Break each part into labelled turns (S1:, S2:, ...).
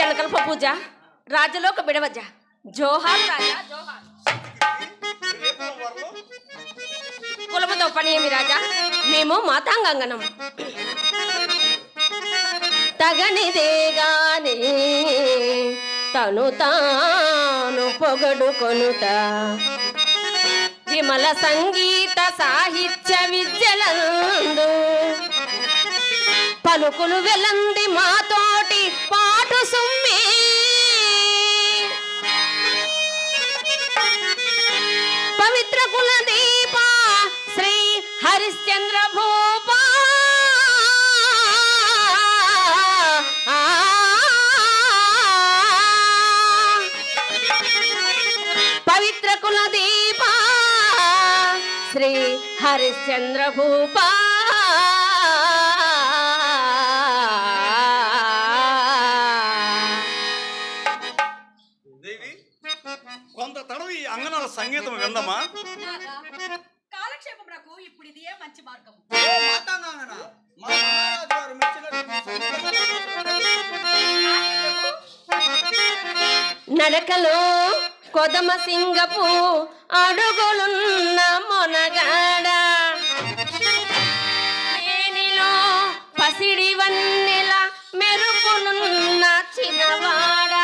S1: జనకల్ప పూజ రాజలోక బిడవజ జోహార్ రాజా జోహార్. కులముతో పని ఏమి రాజా? మేము మాతాంగంగనం. తగనిదేగాని తను తాను పొగడుకొనుట విమల సంగీత సాహిత్య విద్యలందు పలుకులు వెలంది మా పవిత్ర కుల శ్రీ హరిశ్చంద్ర భూపా పవిత్ర కులదీప శ్రీ హరిశ్చంద్ర భూపా
S2: దేవి కొంత తడవి అంగనాల సంగీతం విందమా?
S1: నడకలో కొదమ సింగపు అడుగులున్న మొనగాడ. మేనిలో పసిడి వన్నెల మెరుపులున్న చిన్నవాడ.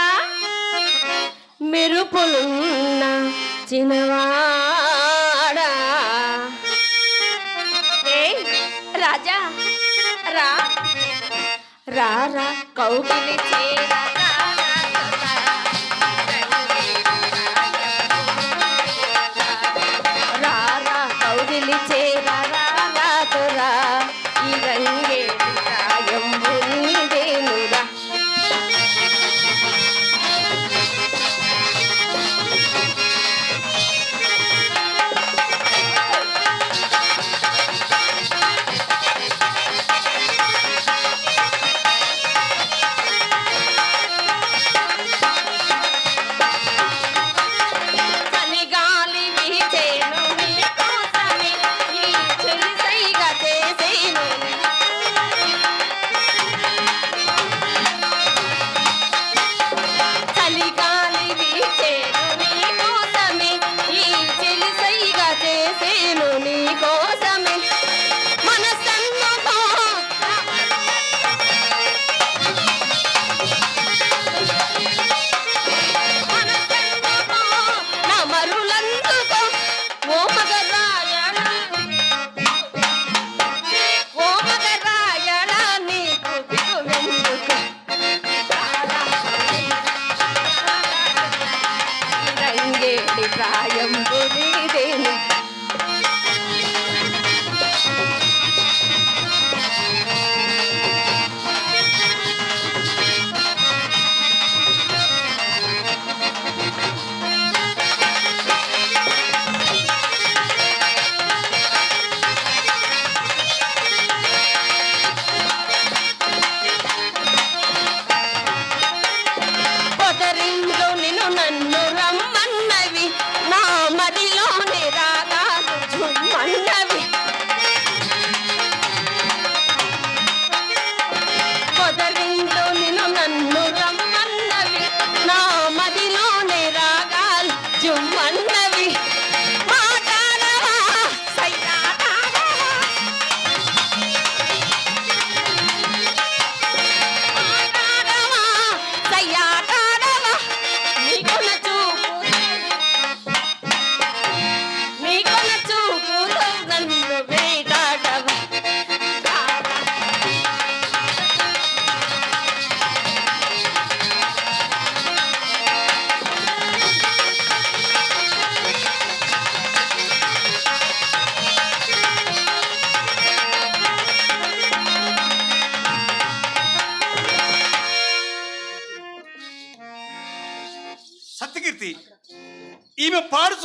S1: మెరుపులున్న చిన్నవాడ. రాజా రా. రా రా కౌగిలి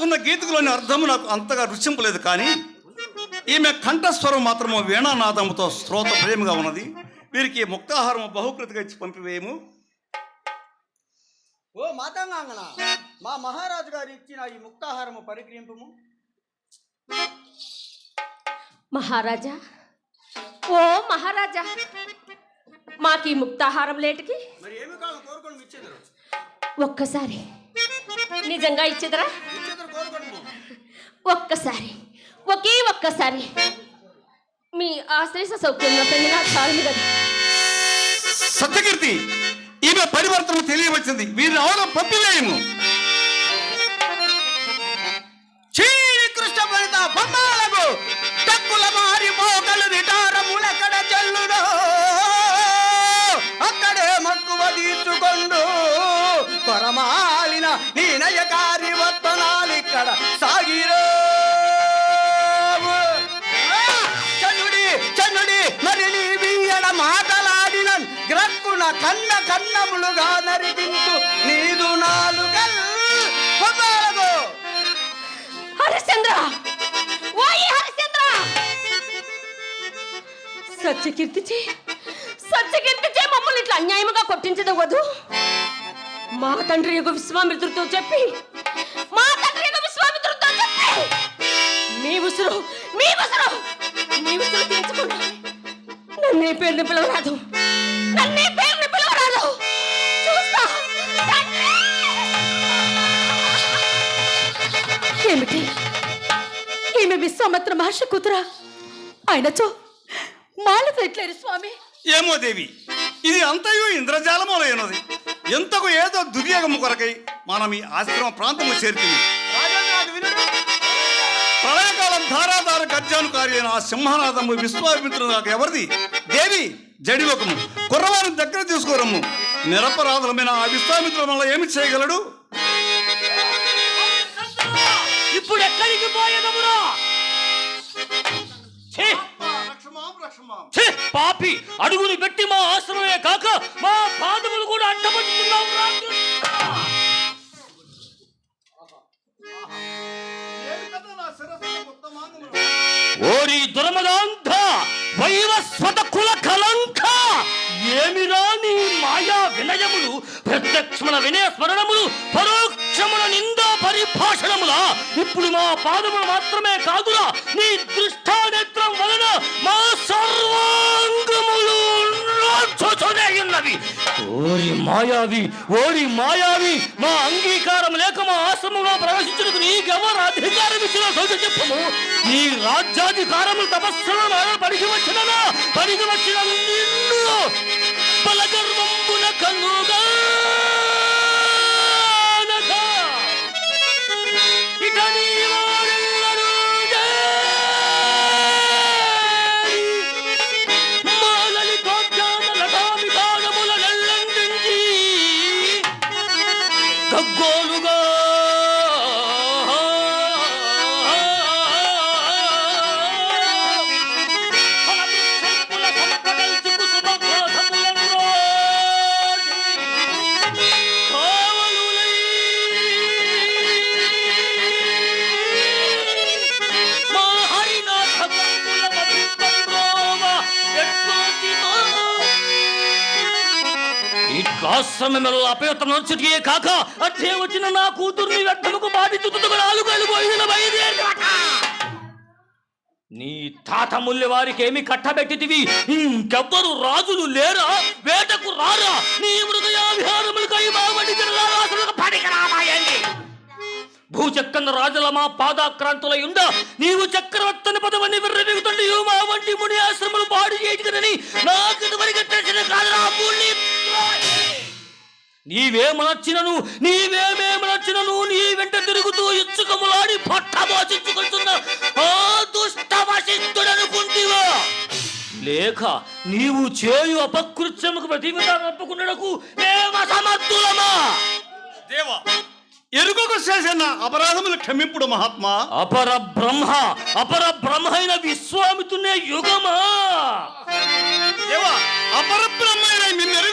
S2: పాడుతున్న గీతకులోని అర్థము నాకు అంతగా రుచింపలేదు కానీ ఈమె కంఠస్వరం మాత్రము వీణానాదముతో శ్రోత ప్రేమగా ఉన్నది. వీరికి ముక్తాహారము బహుకృతిగా ఇచ్చి పంపివేయము.
S3: ఓ మాతాంగాంగన మా మహారాజు గారు ఇచ్చిన ఈ ముక్తాహారము పరిగ్రహింపము
S1: మహారాజా ఓ మహారాజా మాకు ఈ ముక్తాహారం లేటికి?
S3: మరి ఏమి కావాలి కోరుకోండి
S1: ఒక్కసారి నిజంగా ఇచ్చేదరా? ఒక్కసారి ఒకే ఒక్కసారి. మీ ఆశ్రయ సౌఖ్యంలో పెళ్ళిన చాలు కదా
S2: సత్యకీర్తి ఈమె పరివర్తన తెలియవచ్చింది వీరిని రావడం పంపివేయము.
S3: శ్రీకృష్ణ ఫలిత బొమ్మలకు కన్న కన్నములుగా నరికించు నీదు నాలుగల్. బొమ్మలకు
S1: హరిశ్చంద్ర! ఓయి హరిశ్చంద్ర! సత్యకీర్తిచే సత్యకీర్తిచే మమ్మల్ని ఇట్లా అన్యాయముగా కొట్టించదు వదు మా తండ్రి యొక్క విశ్వామిత్రుడితో చెప్పి మా తండ్రి యొక్క విశ్వామిత్రుడితో చెప్పి మీ ఉసురు మీ ఉసురు మీ ఉసురు తీర్చుకోండి నన్నే పేరుని పిలవరాదు నన్నే పేరు
S4: ఏమిటి? ఈమె విశ్వామిత్ర మహర్షి కూతురా. ఆయనచో మాలతో ఎట్లేరు స్వామి?
S2: ఏమో దేవి ఇది అంతయు ఇంద్రజాలములైనది ఎంతకు ఏదో దుర్యోగము కొరకై మనం ఈ ఆశ్రమ ప్రాంతము చేరుతుంది. ప్రళయకాలం ధారాధార గర్జానుకారి అయిన ఆ సింహనాథము విశ్వామిత్రుడు నాకు ఎవరిది? దేవి జడివకము. కుర్రవారిని దగ్గర తీసుకోరమ్ము. నిరపరాధులమైన ఆ విశ్వామిత్రుడు వల్ల ఏమి చేయగలడు?
S5: ఇప్పుడు ఎక్కడికి పోయేదమురా! పాపి అడుగులు పెట్టి మా ఆశ్రమే కాక మా పాదములు కూడా దుష్ట! ఓరి దుర్మదాంధ వైవస్వత కుల కలంక! ఏమిరా నీ మాయా వినయములు ప్రత్యక్షముల వినయ స్మరణములు పరోక్షముల నిందా పరిభాషణముల? ఇప్పుడు మా పాదములు మాత్రమే కాదురా నీ దృష్టానేత్రం వలన మా సర్వాంగములు ఉన్నవి. ఓరి మాయావి ఓరి మాయావి మా అంగీకారం లేక మా ఆశ్రమంలో ప్రవేశించుటకు నీకెవరు అధికారం ఇచ్చిన సౌజ చెప్పము? నీ రాజ్యాధికారము తపస్సులను పరిగి వచ్చిన పరిగి వచ్చిన నిన్ను బలగర్వంబున కనుగా ఇక ఈ కాక అట్లే వచ్చిన నా కూతుర్ని వ్యర్థముకు బాధి చుట్టుకు నాలుగు వెళ్ళిపోయిన నీ తాత ముల్లి వారికి ఏమి కట్టబెట్టితివి? ఇంకెవ్వరు రాజులు లేరా? వేటకు రారా? నీ హృదయ విహారములకై బావడి రాజుల మా పాదాక్రాంతులై ఉండ నీవు చక్రవర్తని పదవని విర్రెగుతుండి మా వంటి ముని ఆశ్రములు పాడు చేయటని నాకు ఇదివరకు తెలిసిన కాదురా నీవేమనొచ్చినను నీవేమేమనొచ్చినను నీ వెంట తిరుగుతూ ఇచ్చుకములాడి పట్టబోచించుకుంటున్న ఆ దుష్ట వశిష్ఠుడనుకుంటివా లేక నీవు చేయు అపకృత్యముకు ప్రతివిధానం ఒప్పుకున్నడకు మేము సమర్థులమా
S2: దేవా ఎరుకకు చేసిన అపరాధములు క్షమింపుడు మహాత్మా.
S5: అపర బ్రహ్మ అపర బ్రహ్మ అయిన విశ్వామితునే యుగమా?
S2: దేవా అపరబ్రహ్మైన నిన్నెరుగిరారు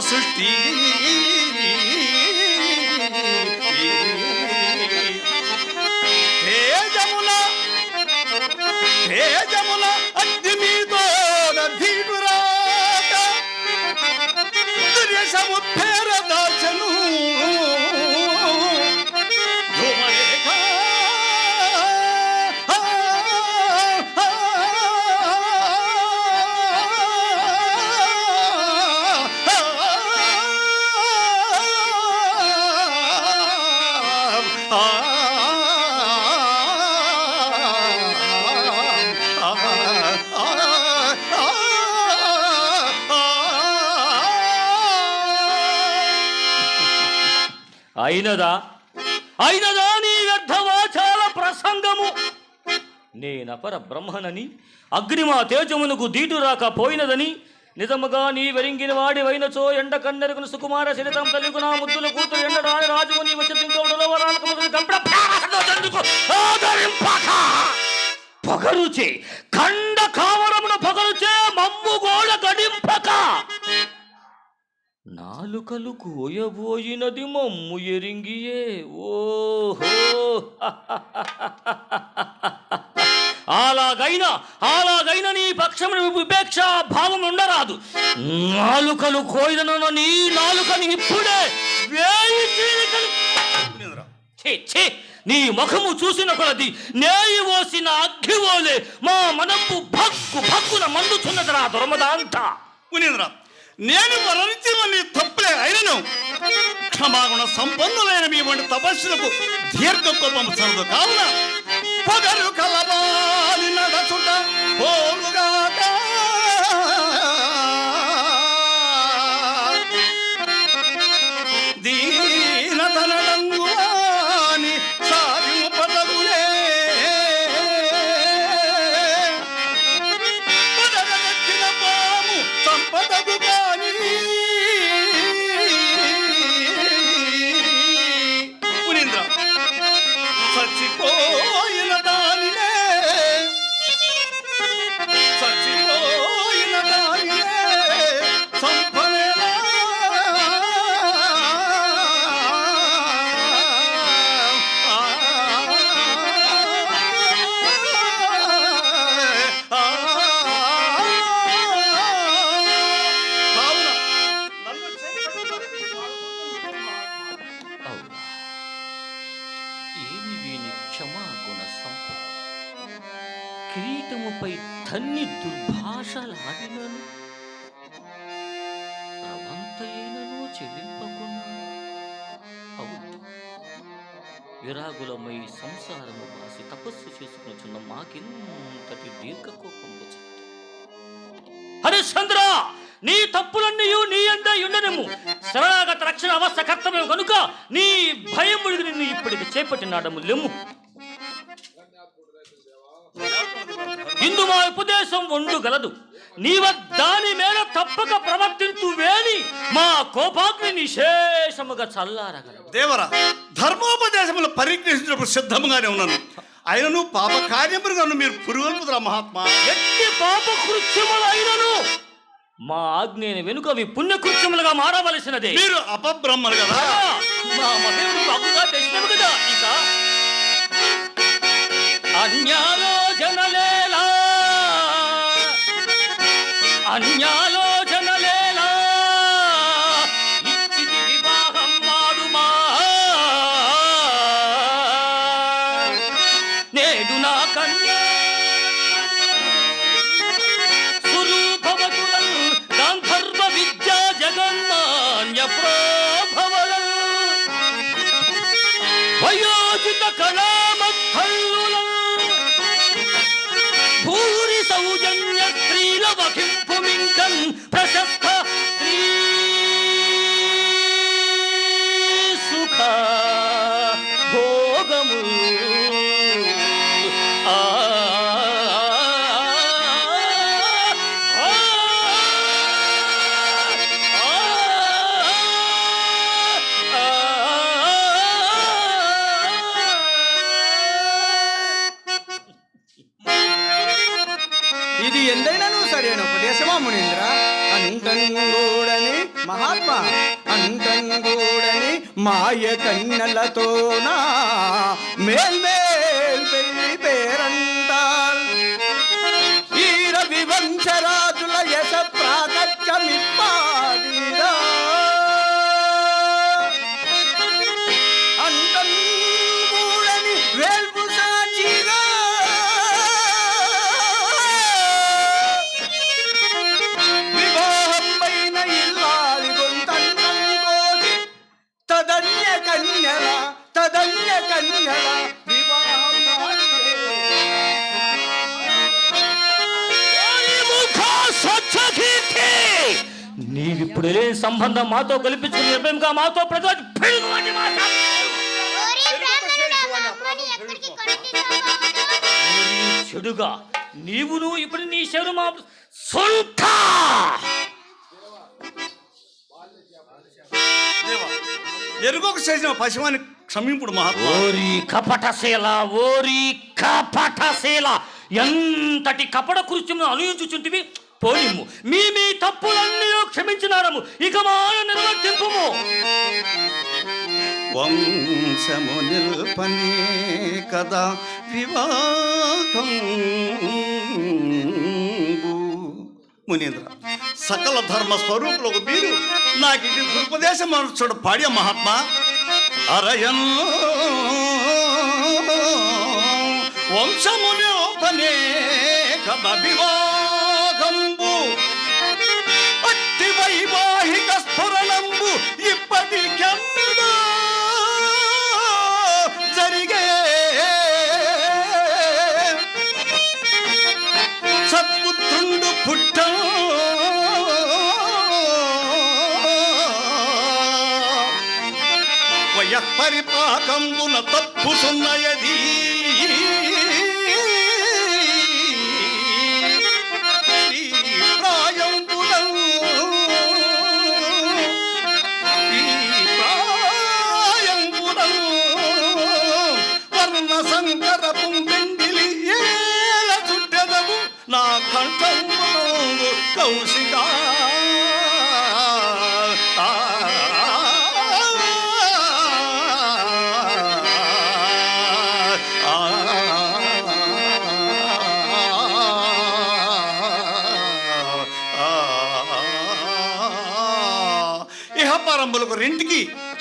S2: బ్రహ్మ
S5: అయినదా? అయినదా నీ వ్యర్థవాచాల ప్రసంగము? నేనపర బ్రహ్మనని అగ్నిమా తేజమునకు దీటు రాక పోయినదని నిజముగా నీ వెరింగిన వాడి వైనచో ఎండ కన్నెరుకును సుకుమార శరితం తల్లికు నా ముద్దుల కూతురు ఎండ రాని రాజుకు నీ వచ్చి కంపడ పొగరుచే కన్ను నాలుకలు కోయబోయినది మమ్ము ఎరింగియే. ఓహో! అలాగైనా అలాగైనా నీ పక్షమున విపేక్ష భావం ఉండరాదు. నాలుకలు కోయినను నీ నాలుకని ఇప్పుడే వేయి చీలికలు. నీ ముఖము చూసిన కొలది నేయి ఓసిన అగ్గివోలే మా మనపు భక్కు భక్కున మండుచున్నదిరా దుర్మదాంతా
S2: మునీంద్ర నేను మరణించిన తప్పులే అయినను. క్షమాగుణ సంపన్నులైన మీ వంటి తపస్సులకు దీర్ఘ కోపం చలదు కావున పొగరు కలబాలి నడచుట పోలుగాక
S5: కిరీటముపై తన్ని దుర్భాషలాడినను. రవంతైనను చెల్లింపకున్నా అవును. విరాగులమై సంసారము వాసి తపస్సు చేసుకున్న మాకెంతటి దీర్ఘకోపం హరిశ్చంద్ర నీ తప్పులన్నీ నీ అందే ఉండనము శరణాగత రక్షణ అవస్థ కర్తవ్యం కనుక నీ భయముడికి నిన్ను ఇప్పటికి చేపట్టినాడము లెమ్ము. ఉపదేశం వండుగలదు నీవ దాని మేర తప్పక ప్రవర్తింతు వేని మా కోపాగ్ని నిశేషముగా చల్లారగలదు
S2: దేవరా ధర్మోపదేశములు పరిగ్రహించినప్పుడు సిద్ధంగానే ఉన్నాను. ఆయనను పాప కార్యములు నన్ను మీరు పురుగొల్పుతురా మహాత్మా.
S5: ఎట్టి పాప కృత్యములైనను మా ఆజ్ఞని వెనుక అవి పుణ్యకృత్యములుగా మారవలసినదే.
S2: మీరు అపబ్రహ్మలు కదా.
S5: మా మహేవుడు బాగుగా తెచ్చినాము కదా ఇక. అన్యాలోచనలేలా సంబంధం మాతో కల్పించుకుని నిర్భయంగా మాతో ప్రజలు చెడుగా నీవును ఇప్పుడు నీ చెడు మా సొంత.
S2: దేవా ఎరుగోకు చేసిన పశువాన్ని క్షమింపుడు మహాత్మా.
S5: ఓరి కపటశీల ఓరి కపటశీల ఎంతటి కపట కృత్యమును అనుయించుచుంటివి? పోనిమ్ము మీ మీ తప్పులన్నీ క్షమించినారము. ఇక మాయ నిర్వర్తింపుము.
S2: వంశము నిల్పనే కదా వివాహం. మునీంద్ర సకల ధర్మ స్వరూపులకు మీరు నాకు ఇది దురుపదేశం చూడు పాడ్య మహాత్మా. అరయన్ వంశము నిల్పనే కదా వివాహంబు అట్టి వైవాహిక స్ఫురణంబు ఇప్పటికెన్నడూ జరిగే సత్పుత్రుండు పుట్ట. వయఃపరిపాకంబున తప్పు సున్నయది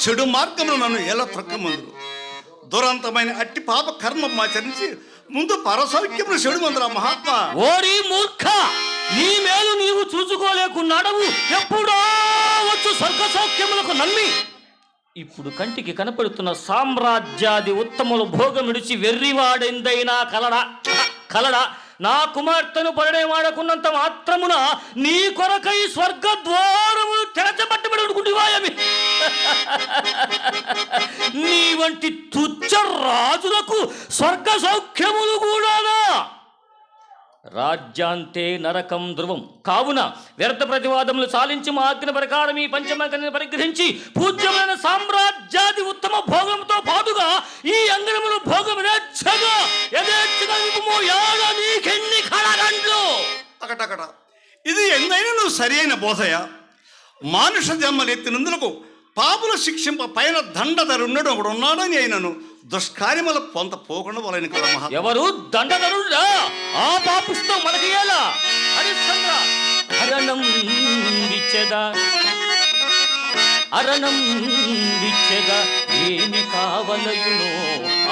S2: చెడు మార్గములు నన్ను ఎలా త్రక్కమందులు దురంతమైన అట్టి పాప కర్మ ఆచరించి ముందు పరసౌఖ్యములు చెడు మందురా మహాత్మ.
S5: ఓరి మూర్ఖ! నీ మేలు నీవు చూసుకోలేకున్నాడవు ఎప్పుడో వచ్చు స్వర్గ సౌఖ్యములకు నమ్మి. ఇప్పుడు కంటికి కనపడుతున్న సామ్రాజ్యాది ఉత్తములు భోగమిడిచి వెర్రివాడెందైనా కలడా కలడా నా కుమార్తెను పరిణయమాడకున్నంత మాత్రమున నీ కొరకై స్వర్గ ద్వారములు తెరచబట్టబడి అనుకుంటువాయమి నీ వంటి తుచ్చ రాజులకు స్వర్గ సౌఖ్యములు కూడానా? రాజ్యాంతే నరకం ధ్రువం. కావున వ్యర్థ ప్రతివాదములు సాలించి మా ఆజ్ఞ ప్రకారం ఈ పంచమకని పరిగ్రహించి పూజ్యమైన సామ్రాజ్యాది ఉత్తమ భోగంతో పాటుగా ఈ అంగనములు భోగం యథేచ్ఛగా యథేచ్ఛగా యాడ నీకెన్ని కళగండ్లు
S2: అకటకట. ఇది ఎందైనా నువ్వు సరి అయిన బోధయ? మానుష జన్మలు ఎత్తినందులకు పాపుల శిక్షింప పైన దండధరున్నడు ఒకడు ఉన్నాడని అయినను. దుష్కార్యముల పొంత పోకుండా వాళ్ళని మహా
S5: ఎవరు? దండధరుడా ఆ పాపిస్తూ మనకి ఎలా? హరిశ్చంద్ర. హరణం విచ్చెద? అరణం విచ్చెద? ఏమి కావలయునో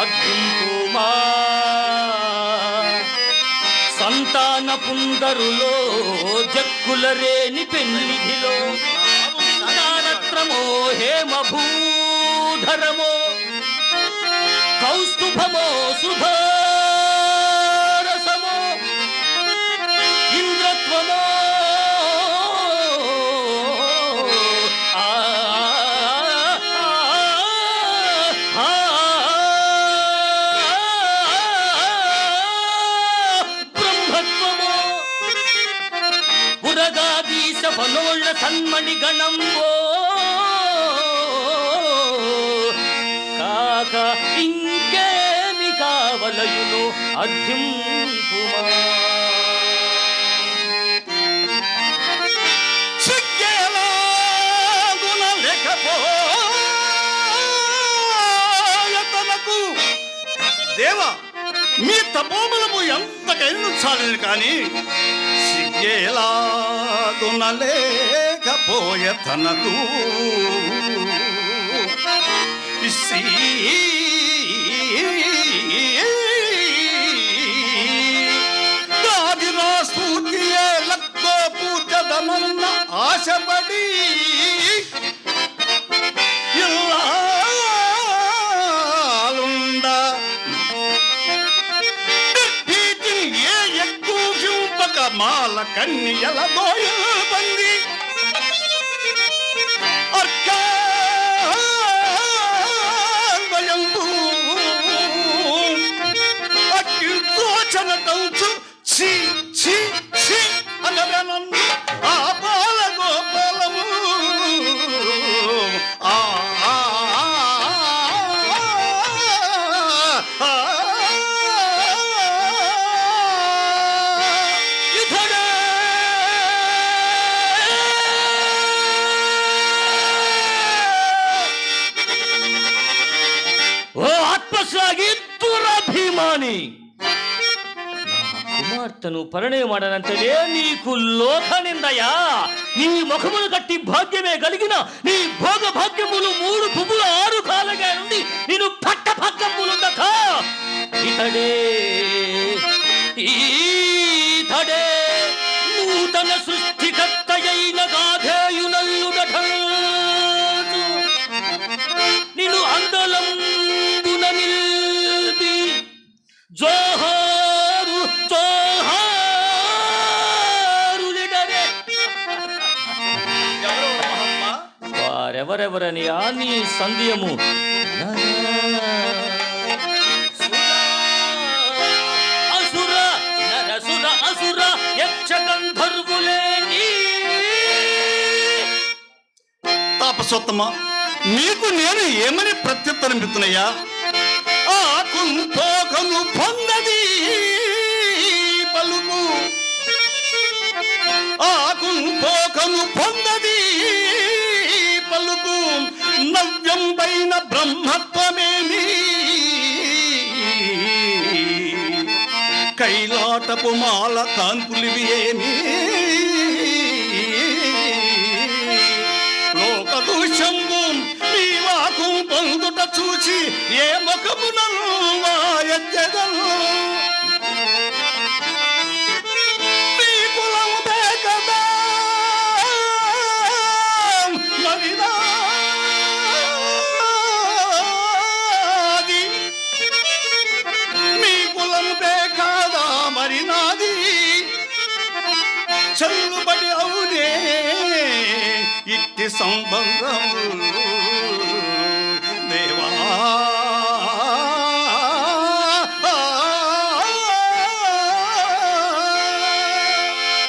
S5: అద్భుతమా సంతాన పుందరులో జక్కులరేని పెన్నిధిలో జ్ఞానత్రమో హేమభూధరమో కౌస్తుభమో సుధారసమో ఇంద్రత్వమో బ్రహ్మత్వమో ఉరగాదీశ సన్మణి గణంబో సాధ్యం అధ్యుంపుమా
S2: మీ తపోబలము ఎంతకైనా చాలని కానీ సిగ్గేలాగున లేకపోయ తనకు సీ ఎక్కువ చూపక మాల
S5: నా కుమార్తెను పరిణయమాడనంతనే నీకు లోక నీ ముఖములు కట్టి భాగ్యమే కలిగిన నీ భోగ భాగ్యములు మూడు పువ్వులు ఆరు కాలగా నుండి నేను పట్ట భాగ్యములు ఇతడే
S2: ఈ
S5: వారెవరెవరని ఆ నీ సందేయము అసుర నరసుర అసుర యక్ష గంధర్వులేని
S2: తాపసోత్తమ నీకు నేను ఏమని ప్రత్యుత్తరం ఇస్తున్నాయా ఆ కుంభోగము పొందది పలుకు. ఆ కుంభోగము పొందది పైన బ్రహ్మత్వమేమి కైలాటపు మాల కాన్పులివి ఏమి. లోక దూషంబు నీ వాకు పొందుట చూచి ఏ ముఖమునను వాయెత్తెదను ఇట్టి సంబంధము దేవా.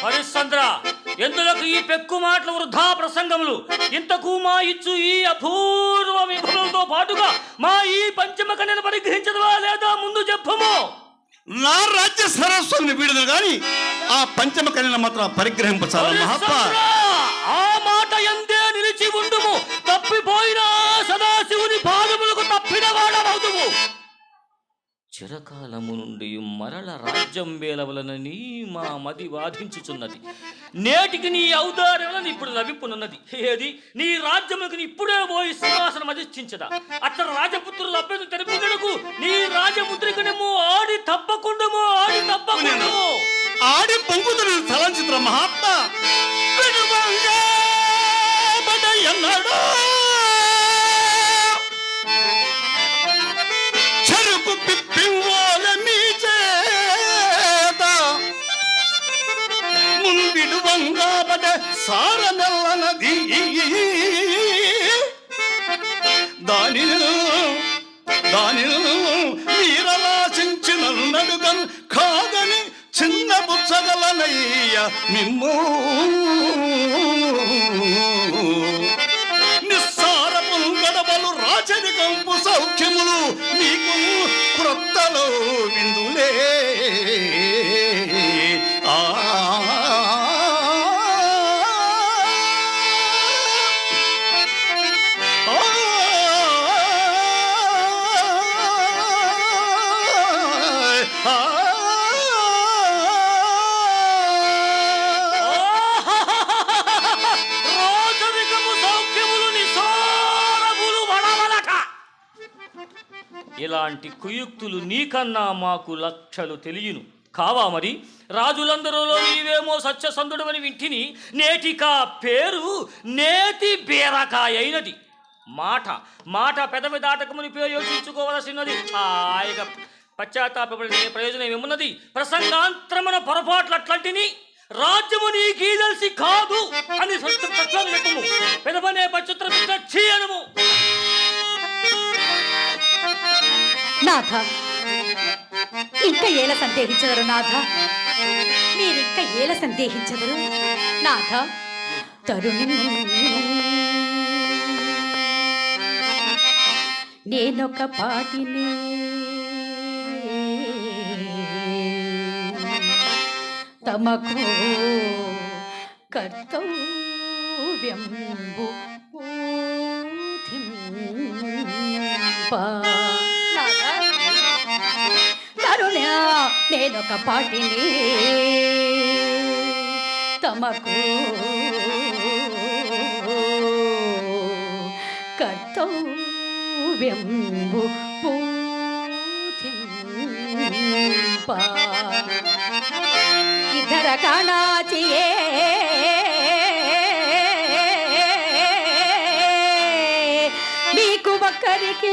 S5: హరిశ్చంద్ర ఎందులకు ఈ పెక్కు మాటలు వృధా ప్రసంగములు? ఇంతకు మా ఇచ్చు ఈ అపూర్వ విభవంతో పాటుగా మా ఈ పంచమ కన్యను పరిగ్రహించదవా లేదా ముందు చెప్పము?
S2: నా రాజ్య సరస్వతిని వీడదు గాని ఆ పంచమ కన్యను మాత్రం పరిగ్రహింపచాల మహాత్మా
S5: చిరకాలము నుండి మరల రాజ్యం వేలవలనని మా మది వాదించుచున్నది. నేటికి నీ ఔదార్యములను ఇప్పుడు లభింపునున్నది. ఏది? నీ రాజ్యములకు ఇప్పుడే పోయి సింహాసనం అధిష్ఠించదా? అతను రాజపుత్రులు అభ్యర్థి తెలుపుగడకు నీ రాజముద్రికనేమో ఆడి తప్పకుండమో ఆడి తప్పకుండమో.
S2: ఆడి పొంగుతున్న చలనచిత్ర మహాత్మ. విడువంగా సారమెల్లనది. దానిలో దానిలో మీరలాచించిన నడుగన్ కాదని చిన్న బుచ్చగలనయ్య మిమ్ము నిస్సారపు గడవలు రాజరికంపు సౌఖ్యములు మీకు క్రొత్తలో విందులే.
S5: ఇలాంటి కుయుక్తులు నీకన్నా మాకు లక్షలు తెలియను. కావా మరి? రాజులందరిలో నీవేమో సత్యసంధుడమని వింటిని. నేటికా పేరు నేతి బీరకాయ అయినది. మాట మాట పెదవి దాటకముని ప్రయోగించుకోవలసినది ఆయక పశ్చాత్తాపడే ప్రయోజనం ఏమున్నది? ప్రసంగాంతరమున పొరపాట్లు అట్లాంటిని రాజ్యము నీకీదల్సి కాదు అని సత్యం పెదవనే పచ్చుత్ర చీయనము.
S4: నాథ. ఇంకా ఏల సందేహించదరు నాథ? మీరింకా ఏల సందేహించదరు నాథ? తరుణి నేనొక పాటిని. తమకు కర్తవ్యంబు ఊధింప. నేనొక పాటిని తమకు కర్తవ్యంబు ఇతర కాణాచియే మీకు ఒక్కరికి